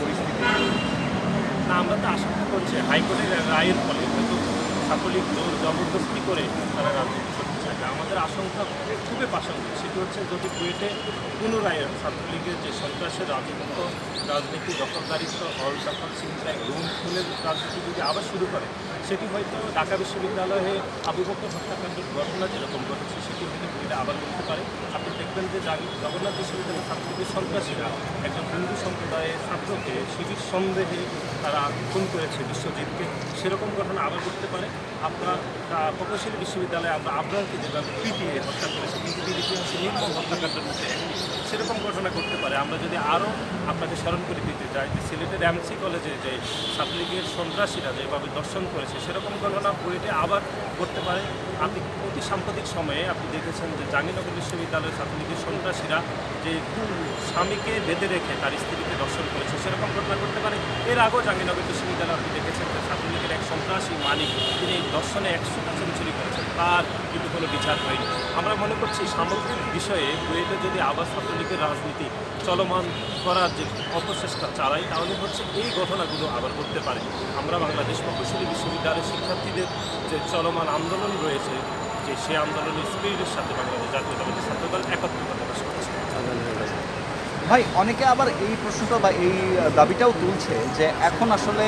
পরিস্থিতি। না, আমরা তো আশঙ্কা করছি, হাইকোর্টের রায়ের ফলে হয়তো সাফলিক জোর জবরদস্তি করে তারা রাজনীতি করতে চায় আমাদের আশঙ্কা খুবই প্রাসঙ্গিক সেটি হচ্ছে যদি কুয়েটে পুনরায় ছাত্রলীগের যে সন্ত্রাসের রাজনীতি রাজনীতি দখলদারিত্ব হল দখল চিন্তায় গ্রহণ খুলে রাজনীতি যদি আবার শুরু করে সেটি হয়তো ঢাকা বিশ্ববিদ্যালয়ে আবু বকর হত্যাকাণ্ডের ঘটনা যেরকম ঘটেছে, সেটি হয়তো কুয়েটে আবার ঘটতে পারে। আপনি দেখবেন যে জাগ- জগন্নাথ বিশ্ববিদ্যালয়ের ছাত্রলীগের সন্ত্রাসীরা একজন হিন্দু সম্প্রদায়ের ছাত্রকে শিবির সন্দেহে তারা খুন করেছে বিশ্বজিৎকে। সেরকম ঘটনা আবার ঘটতে পারে। আপনার প্রকৌশলী বিশ্ববিদ্যালয়ে আমরা আবরারকে যেভাবে পিটিয়ে হত্যা করেছি পৃথিবীর ইতিহাসে নির্মম হত্যাকাণ্ডের মধ্যে সেরকম ঘটনা ঘটতে পারে। আমরা যদি আরও আপনাকে স্মরণ করে দিতে চাই যে সিলেটের এমসি কলেজে যে ছাত্রলীগের সন্ত্রাসীরা যেভাবে দর্শন করেছে সেরকম ঘটনা পুরীতে আবার ঘটতে পারে। আপনি অতি সাম্প্রতিক সময়ে আপনি দেখেছেন যে জাহাঙ্গীরনগর বিশ্ববিদ্যালয়ের ছাত্রলীগের সন্ত্রাসীরা যে স্বামীকে বেঁধে রেখে তার স্ত্রীকে দর্শন করেছে, সেরকম ঘটনা করতে পারে। এর আগেও জাহাঙ্গীরনগর বিশ্ববিদ্যালয়ে আপনি দেখেছেন যে ছাত্রলীগের এক সন্ত্রাসী মালিক, তিনি দর্শনে একশোটা সেঞ্চুরি করেছেন। তার কিন্তু কোনো বিচার হয়নি। আমরা মনে করছি সামগ্রিক বিষয়ে বুয়েটে যদি আবার ছাত্রলীগের রাজনীতি চলমান করার যে অপচেষ্টা চালাই, তাহলে হচ্ছে এই ঘটনাগুলো আবার ঘটতে পারে। আমরা বাংলাদেশ প্রকৌশলী বিশ্ববিদ্যালয়ের শিক্ষার্থীদের যে চলমান আন্দোলন রয়েছে যে সেই আন্দোলনের স্পিরিটের সাথে বাংলাদেশ জাতীয়তাবাদী ছাত্রদল একত্রতা প্রকাশ করছে। ভাই অনেকে আবার এই প্রশ্নটা বা এই দাবিটাও তুলছে যে এখন আসলে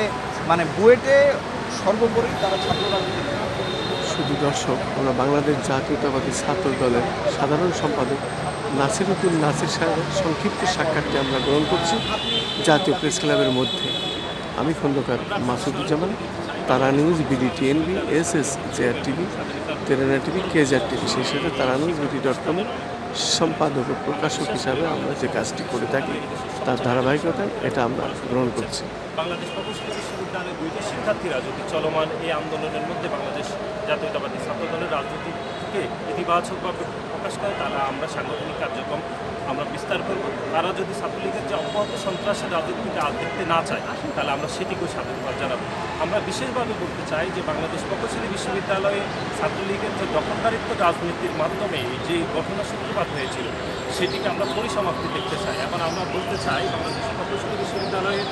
মানে বুয়েটে সর্বোপরি তারা ছাত্র রাজনীতি শুধু দর্শক আমরা বাংলাদেশ জাতীয়তাবাদী ছাত্র দলের সাধারণ সম্পাদক নাসিরুদ্দিন নাসির সাহেবের সংক্ষিপ্ত সাক্ষাৎটি আমরা গ্রহণ করছি জাতীয় প্রেস ক্লাবের মধ্যে। আমি Khandakar Masuduzzaman Tara News BD TNB S S JR TV. তেরেনা TV কেজার টিভি সেই সাথে তারা নিউজ বিডি ডট কমের সম্পাদক ও প্রকাশক হিসাবে আমরা যে কাজটি করে থাকি, তার ধারাবাহিকতায় এটা আমরা গ্রহণ করছি। বাংলাদেশ চলমান এই আন্দোলনের মধ্যে বাংলাদেশ জাতীয়তাবাদী প্রকাশ করে তারা আমরা সাংগঠনিক কার্যক্রম আমরা বিস্তার করব। তারা যদি ছাত্রলীগের যে অব্যাহত সন্ত্রাসের রাজনীতিকে আর দেখতে না চায়, তাহলে আমরা সেটিকেও স্বাধীনভাবে জানাব। আমরা বিশেষভাবে বলতে চাই যে বাংলাদেশ প্রকৌশলী বিশ্ববিদ্যালয়ে ছাত্রলীগের যে দখলদারিত্ব রাজনীতির মাধ্যমে যে ঘটনা সূত্রপাত হয়েছিল, সেটিকে আমরা পরিসমাপ্তি দেখতে চাই। এখন আমরা বলতে চাই, বাংলাদেশ প্রকৌশলী বিশ্ববিদ্যালয়ের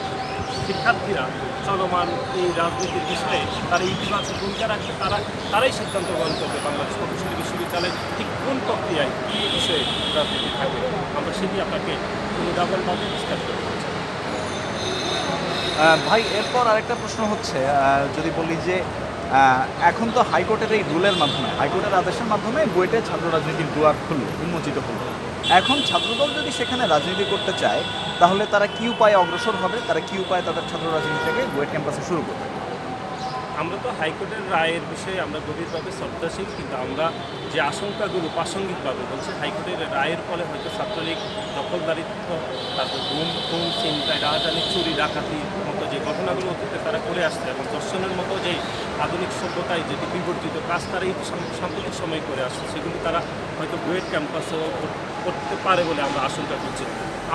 শিক্ষার্থীরা চলমান এই রাজনীতির বিষয়ে তারা ইতিবাচক ভূমিকা রাখবে তারা তারাই সিদ্ধান্ত গ্রহণ করবে বাংলাদেশ প্রকৌশলী বিশ্ববিদ্যালয়ের ঠিক কোন প্রক্রিয়ায় কী বিষয়ে রাজনীতি থাকবে। আমরা সেটি আপনাকে অনুদাবনভাবে বিস্তার করতে ভাই, এরপর আরেকটা প্রশ্ন হচ্ছে যদি বলি যে এখন তো হাইকোর্টের এই রুলের মাধ্যমে, হাইকোর্টের আদেশের মাধ্যমে বুয়েটে ছাত্র রাজনীতির দুয়ার খুলল, উন্মোচিত হলো। এখন ছাত্রদল যদি সেখানে রাজনীতি করতে চায়, তাহলে তারা কি উপায়ে অগ্রসর হবে? তারা কি উপায়ে তাদের ছাত্র রাজনীতিটাকে বুয়েট ক্যাম্পাসে শুরু করবে? আমরা তো হাইকোর্টের রায়ের বিষয়ে আমরা গভীরভাবে শ্রদ্ধাশীল, কিন্তু আমরা যে আশঙ্কাগুলো প্রাসঙ্গিকভাবে বলছি, হাইকোর্টের রায়ের ফলে হয়তো ছাত্রলীগ দখলদারিত্ব, তারপর গুম খুন চিন্তায় রাজধানী চুরি, ডাকাতি মতো যে ঘটনাগুলো অতীতে তারা করে আসছে এবং দর্শনের মতো যে আধুনিক সভ্যতায় যেটি বিবর্তিত, কাজ তারা এই সাম্প্রতিক সময় করে আসছে, সেগুলো তারা হয়তো বুয়েট ক্যাম্পাসেও করতে পারে বলে আমরা আশঙ্কা করছি।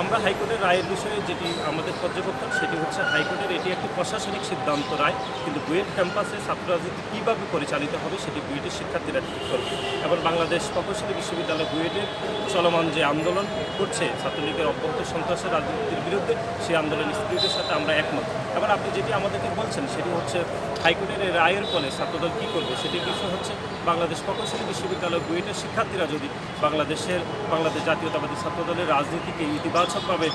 আমরা হাইকোর্টের রায়ের বিষয়ে যেটি আমাদের পর্যবেক্ষণ, সেটি হচ্ছে হাইকোর্টের এটি একটি প্রশাসনিক সিদ্ধান্ত রায়, কিন্তু বুয়েট ক্যাম্পাসে ছাত্র রাজনীতি কীভাবে পরিচালিত হবে সেটি বুয়েটের শিক্ষার্থীরা ঠিক করবে। এবং বাংলাদেশ প্রকৌশলী বিশ্ববিদ্যালয় বুয়েটের চলমান যে আন্দোলন করছে, ছাত্রলীগের অব্যাহত সন্ত্রাসের রাজনীতির বিরুদ্ধে, সেই আন্দোলন স্পিরিটের সাথে আমরা একমত। এবার আপনি যেটি আমাদেরকে বলছেন, সেটি হচ্ছে হাইকোর্টের রায়ের ফলে ছাত্রদল কী করবে, সেটির বিষয় হচ্ছে বাংলাদেশ প্রকৌশলী বিশ্ববিদ্যালয় বুয়েটের শিক্ষার্থীরা যদি বাংলাদেশের, বাংলাদেশ জাতীয়তাবাদী ছাত্রদলের রাজনীতিকে ইতিবাচকভাবে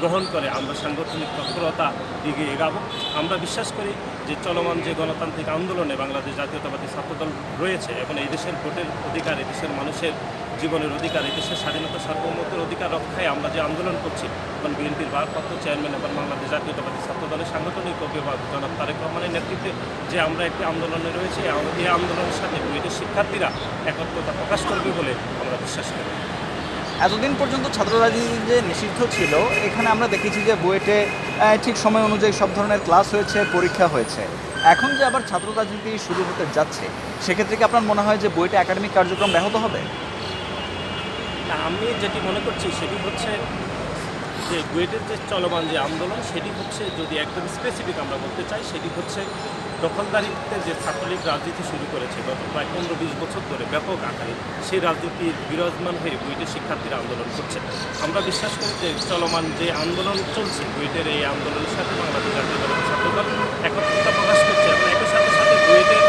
গ্রহণ করে, আমরা সাংগঠনিক তৎপরতা দিকে এগাবো। আমরা বিশ্বাস করি যে চলমান যে গণতান্ত্রিক আন্দোলনে বাংলাদেশ জাতীয়তাবাদী ছাত্রদল রয়েছে, এবং এই দেশের ভোটের অধিকার, এই দেশের মানুষের জীবনের অধিকার দেশের স্বাধীনতা, সার্বভৌমত্বের অধিকার রক্ষায় আমরা যে আন্দোলন করছি, এবং বিএনপির ভারপ্রাপ্ত চেয়ারম্যান এবং বাংলাদেশ জাতীয়তাবাদী ছাত্র দলের সাংগঠনিক অভিভাবক জনাব তারেক রহমানের নেতৃত্বে যে আমরা একটি আন্দোলনে রয়েছে এই আন্দোলনের সাথে বুয়েটের শিক্ষার্থীরা একত্রতা প্রকাশ করবে বলে আমরা বিশ্বাস করি। এতদিন পর্যন্ত ছাত্র রাজনীতি যে নিষিদ্ধ ছিল, এখানে আমরা দেখেছি যে বুয়েটে ঠিক সময় অনুযায়ী সব ধরনের ক্লাস হয়েছে, পরীক্ষা হয়েছে। এখন যে আবার ছাত্র রাজনীতি শুরু হতে যাচ্ছে, সেক্ষেত্রে কি আপনার মনে হয় যে বুয়েটে একাডেমিক কার্যক্রম ব্যাহত হবে? তা আমি যেটি মনে করছি সেটি হচ্ছে যে বুয়েটের যে চলমান যে আন্দোলন, সেটি হচ্ছে যদি একদম স্পেসিফিক আমরা বলতে চাই, সেটি হচ্ছে দখলদারিত্বে যে ছাত্রলীগ রাজনীতি শুরু করেছে গত প্রায় পনেরো বিশ বছর ধরে ব্যাপক আকারে, সেই রাজনীতির বিরাজমান হয়ে বুয়েটের শিক্ষার্থীরা আন্দোলন করছে। আমরা বিশ্বাস করি যে চলমান যে আন্দোলন চলছে বুয়েটের এই আন্দোলনের সাথে বাংলাদেশ জাতীয়তাবাদী ছাত্রদল একত্রতা প্রকাশ করছে এবং একই সাথে সাথে বুয়েটের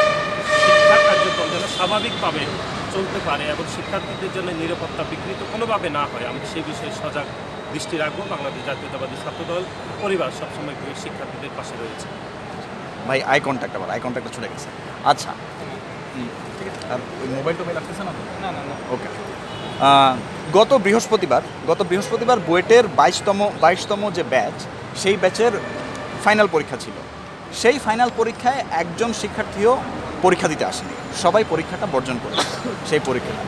শিক্ষা কার্যক্রম যেন স্বাভাবিকভাবে চলতে পারে এবং শিক্ষার্থীদের জন্য নিরাপত্তা বিকৃত কোনোভাবে না হয় আমরা সেই বিষয়ে সজাগ দৃষ্টি রাখব। বাংলাদেশ জাতীয়তাবাদী ছাত্রদল পরিবার সবসময় শিক্ষার্থীদের পাশে রয়েছে। ভাই আই কন্ট্যাক্ট আবার আই কন্ট্যাক্টটা ছুটে গেছে। আচ্ছা। ঠিক আছে। আর ওই মোবাইল টোবাইল আসতেছে না না না না। ওকে। গত বৃহস্পতিবার গত বৃহস্পতিবার বুয়েটের বাইশতম বাইশতম যে ব্যাচ সেই ব্যাচের ফাইনাল পরীক্ষা ছিল। সেই ফাইনাল পরীক্ষায় একজন শিক্ষার্থীও পরীক্ষা দিতে আসেনি। সবাই পরীক্ষাটা বর্জন করেছে, সেই পরীক্ষাটা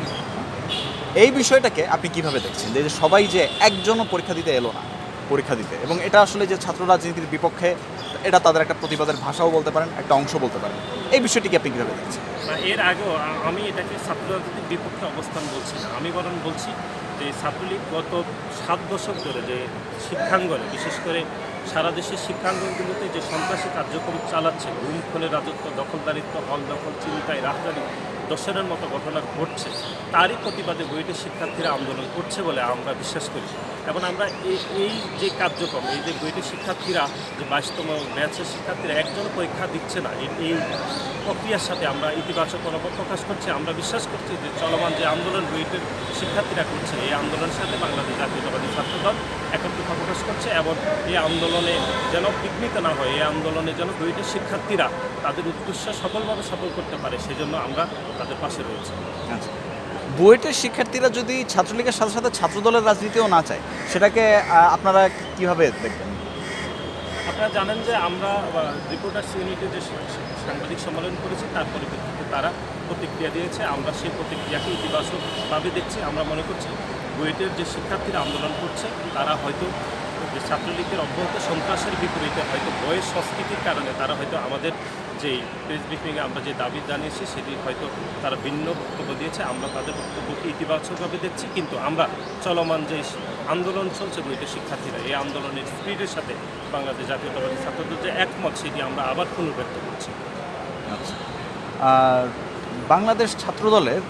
এই বিষয়টাকে আপনি কীভাবে দেখছেন? যে সবাই যে একজনও পরীক্ষা দিতে এলো না, পরীক্ষা দিতে, এবং এটা আসলে যে ছাত্র রাজনীতির বিপক্ষে, এটা তাদের একটা প্রতিবাদের ভাষাও বলতে পারেন, একটা অংশ বলতে পারেন। এই বিষয়টিকে আপনি কীভাবে দেখছেন? এর আগেও আমি এটাকে ছাত্র রাজনীতির বিপক্ষে অবস্থান বলছি না, আমি বরং বলছি যে ছাত্রলীগ গত সাত দশক ধরে যে শিক্ষাঙ্গনে, বিশেষ করে সারা দেশের শিক্ষাঙ্গনগুলোতে যে সন্ত্রাসী কার্যক্রম চালাচ্ছে ঘুম খোলে রাজত্ব, দখলদারিত্ব, হল দখল, চিন্তায়, রাজধানী দশের মতো ঘটনা ঘটছে। তারই প্রতিবাদে বুয়েটের শিক্ষার্থীরা আন্দোলন করছে বলে আমরা বিশ্বাস করি। এবং আমরা এই যে কার্যক্রম, এই যে বুয়েটের শিক্ষার্থীরা, যে বাইশতম ব্যাচের শিক্ষার্থীরা একজন পরীক্ষা দিচ্ছে না এই- প্রক্রিয়ার সাথে আমরা ইতিবাচক মনোভাব প্রকাশ করছি। আমরা বিশ্বাস করছি যে চলমান যে আন্দোলন বুয়েটের শিক্ষার্থীরা করছে, এই আন্দোলনের সাথে বাংলাদেশ জাতীয়তাবাদী ছাত্রদল একত্রিত প্রকাশ করছে এবং এই আন্দোলনে যেন বিঘ্নিত না হয়, এই আন্দোলনে যেন বুয়েটের শিক্ষার্থীরা তাদের উদ্দেশ্য সফলভাবে সফল করতে পারে, সেজন্য আমরা তাদের পাশে রয়েছি। আচ্ছা। বুয়েটের শিক্ষার্থীরা যদি ছাত্রলীগের সাথে সাথে ছাত্রদলের রাজনীতিও না চায়, সেটাকে আপনারা কীভাবে দেখবেন? আপনারা জানেন যে আমরা রিপোর্টার্স ইউনিটে যে সাংবাদিক সম্মেলন করেছি, তার পরিপ্রেক্ষিতে তারা প্রতিক্রিয়া দিয়েছে। আমরা সেই প্রতিক্রিয়াকে ইতিবাচকভাবে দেখছি। আমরা মনে করছি বুয়েটের যে শিক্ষার্থীরা আন্দোলন করছে, তারা হয়তো যে ছাত্রলীগের অব্যাহত সন্ত্রাসের বিপরীতে হয়তো বয়স সংস্কৃতির কারণে তারা হয়তো আমাদের যে প্রেস ব্রিফিংয়ে আমরা যে দাবি জানিয়েছি, সেটি হয়তো তারা ভিন্ন বক্তব্য দিয়েছে, আমরা তাদের বক্তব্যকে ইতিবাচকভাবে দেখছি, কিন্তু আমরা চলমান যে আন্দোলন চলছে বুয়েটের শিক্ষার্থীরা, এই আন্দোলনের স্পিডের সাথে বাংলাদেশ জাতীয়তাবাদী ছাত্রদের যে একমত, সেটি আমরা আবার পুনর্ব্যক্ত করছি। আচ্ছা। আর বাংলাদেশ ছাত্রদলের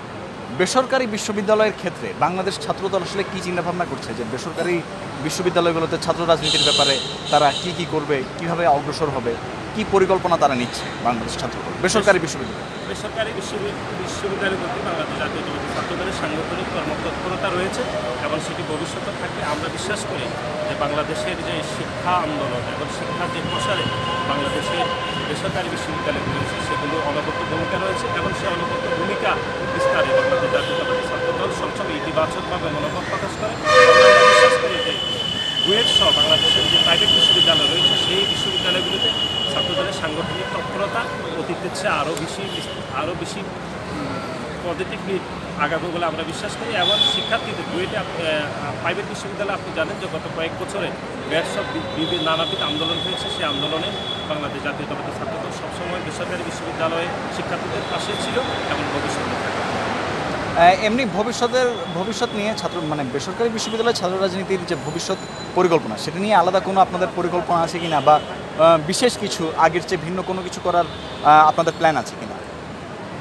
বেসরকারি বিশ্ববিদ্যালয়ের ক্ষেত্রে বাংলাদেশ ছাত্রদল আসলে কী চিন্তাভাবনা করছে? যে বেসরকারি বিশ্ববিদ্যালয়গুলোতে ছাত্র রাজনীতির ব্যাপারে তারা কি কি করবে, কীভাবে অগ্রসর হবে, কি পরিকল্পনা তারা নিচ্ছে বাংলাদেশ ছাত্রদল, বেসরকারি বিশ্ববিদ্যালয়? বেসরকারি বিশ্ববি- বিশ্ববিদ্যালয়ের প্রতি বাংলাদেশ জাতীয়তাবাদী ছাত্রদলের সাংগঠনিক কর্মতৎপরতা রয়েছে এবং সেটি ভবিষ্যতে থাকবে আমরা বিশ্বাস করি যে বাংলাদেশের যে শিক্ষা আন্দোলন এবং শিক্ষার যে প্রসারে বাংলাদেশের বেসরকারি বিশ্ববিদ্যালয় রয়েছে, সেগুলো অনবদ্য ভূমিকা রয়েছে এবং সেই অনবদ্য ভূমিকা বিস্তারে বাংলাদেশ জাতীয়তাবাদী ছাত্রদল সবসময় ইতিবাচকভাবে মনোভাব প্রকাশ করে এবং আমরা বিশ্বাস করি যে বুয়েট সহ বাংলাদেশের যে প্রাইভেট বিশ্ববিদ্যালয় রয়েছে সেই বিশ্ববিদ্যালয়গুলোতে ছাত্রদলের সাংগঠনিক তৎপরতা চেয়ে আরও বেশি আরও বেশি পজিটিভলি আগাবে বলে আমরা বিশ্বাস করি। এবং শিক্ষার্থীদের বুয়েটে প্রাইভেট বিশ্ববিদ্যালয়ে আপনি জানেন যে গত কয়েক বছরে ব্যাট সব বি- বিভিন্ন নানাবিধ আন্দোলন হয়েছে। সেই আন্দোলনে বাংলাদেশ জাতীয়তাবাদী ছাত্রদল সবসময় বেসরকারি বিশ্ববিদ্যালয়ে শিক্ষার্থীদের পাশে ছিল এবং ভবিষ্যতে এমনি ভবিষ্যতের, ভবিষ্যৎ নিয়ে ছাত্র মানে বেসরকারি বিশ্ববিদ্যালয়ের ছাত্র রাজনীতির যে ভবিষ্যৎ পরিকল্পনা, সেটা নিয়ে আলাদা কোনো আপনাদের পরিকল্পনা আছে কি না বা বিশেষ কিছু আগের চেয়ে ভিন্ন কোনো কিছু করার আপনাদের প্ল্যান আছে কিনা?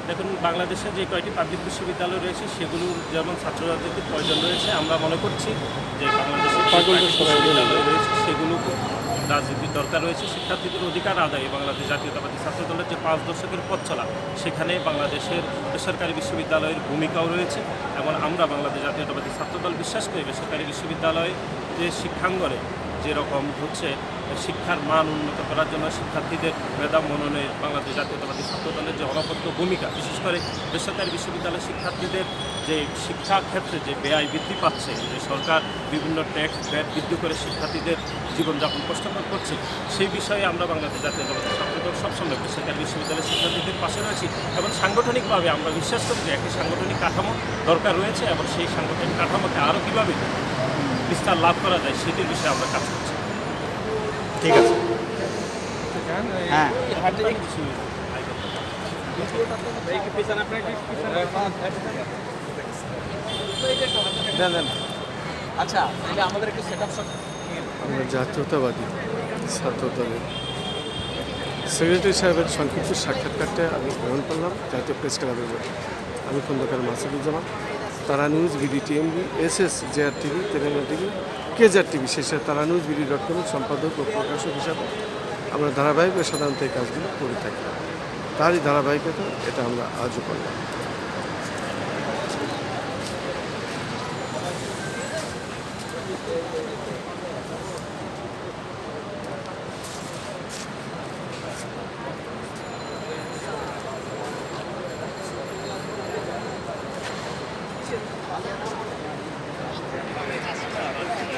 দেখুন বাংলাদেশে যে কয়টি পাবলিক বিশ্ববিদ্যালয় রয়েছে সেগুলোর যেমন ছাত্র রাজনীতির প্রয়োজন রয়েছে আমরা মনে করছি যে বাংলাদেশের বিশ্ববিদ্যালয় রয়েছে সেগুলো রাজনীতির দরকার রয়েছে শিক্ষার্থীদের অধিকার আদায়ে বাংলাদেশ জাতীয়তাবাদী ছাত্র দলের যে পাঁচ দশকের পথ চলা সেখানে বাংলাদেশের বেসরকারি বিশ্ববিদ্যালয়ের ভূমিকাও রয়েছে এবং আমরা বাংলাদেশ জাতীয়তাবাদী ছাত্রদল বিশ্বাস করি বেসরকারি বিশ্ববিদ্যালয়ে যে শিক্ষাঙ্গনে যেরকম হচ্ছে শিক্ষার মান উন্নত করার জন্য শিক্ষার্থীদের মেধা মননে বাংলাদেশ জাতীয়তাবাদী ছাত্র দলের যে অনবদ্য ভূমিকা, বিশেষ করে বেসরকারি বিশ্ববিদ্যালয়ের শিক্ষার্থীদের যে শিক্ষা ক্ষেত্রে যে ব্যয় বৃদ্ধি পাচ্ছে, যে সরকার বিভিন্ন ট্যাক্স ব্যয় বৃদ্ধি করে শিক্ষার্থীদের জীবনযাপন কষ্টকর করছে, সেই বিষয়ে আমরা বাংলাদেশ জাতীয়তাবাদী ছাত্র দল সবসময় বেসরকারি বিশ্ববিদ্যালয়ের শিক্ষার্থীদের পাশে রয়েছি এবং সাংগঠনিকভাবে আমরা বিশ্বাস করি যে একটি সাংগঠনিক কাঠামো দরকার রয়েছে এবং সেই সাংগঠনিক কাঠামোকে আরও কীভাবে বিস্তার লাভ করা যায়, সেটির বিষয়ে আমরা কাজ করছি। ঠিক আছে। হ্যাঁ। আচ্ছা আমাদের একটু সেট আপ জাতীয়তাবাদী ছাত্র দলের সেক্রেটারি সাহেবের সংক্ষিপ্ত সাক্ষাৎকারটা আমি গ্রহণ করলাম জাতীয় প্রেস ক্লাবের জন্য। আমি Khandakar Masuduzzaman Tara News BD TMB S S JR TV Telangana TV কেজার TV শেষে তারা নিউজ বিডি ডট কমের সম্পাদক ও প্রকাশক হিসাবে আমরা ধারাবাহিকভাবে সাধারণত এই কাজগুলো করে থাকি। তারই ধারাবাহিকতা, এটা আমরা আজও করলাম।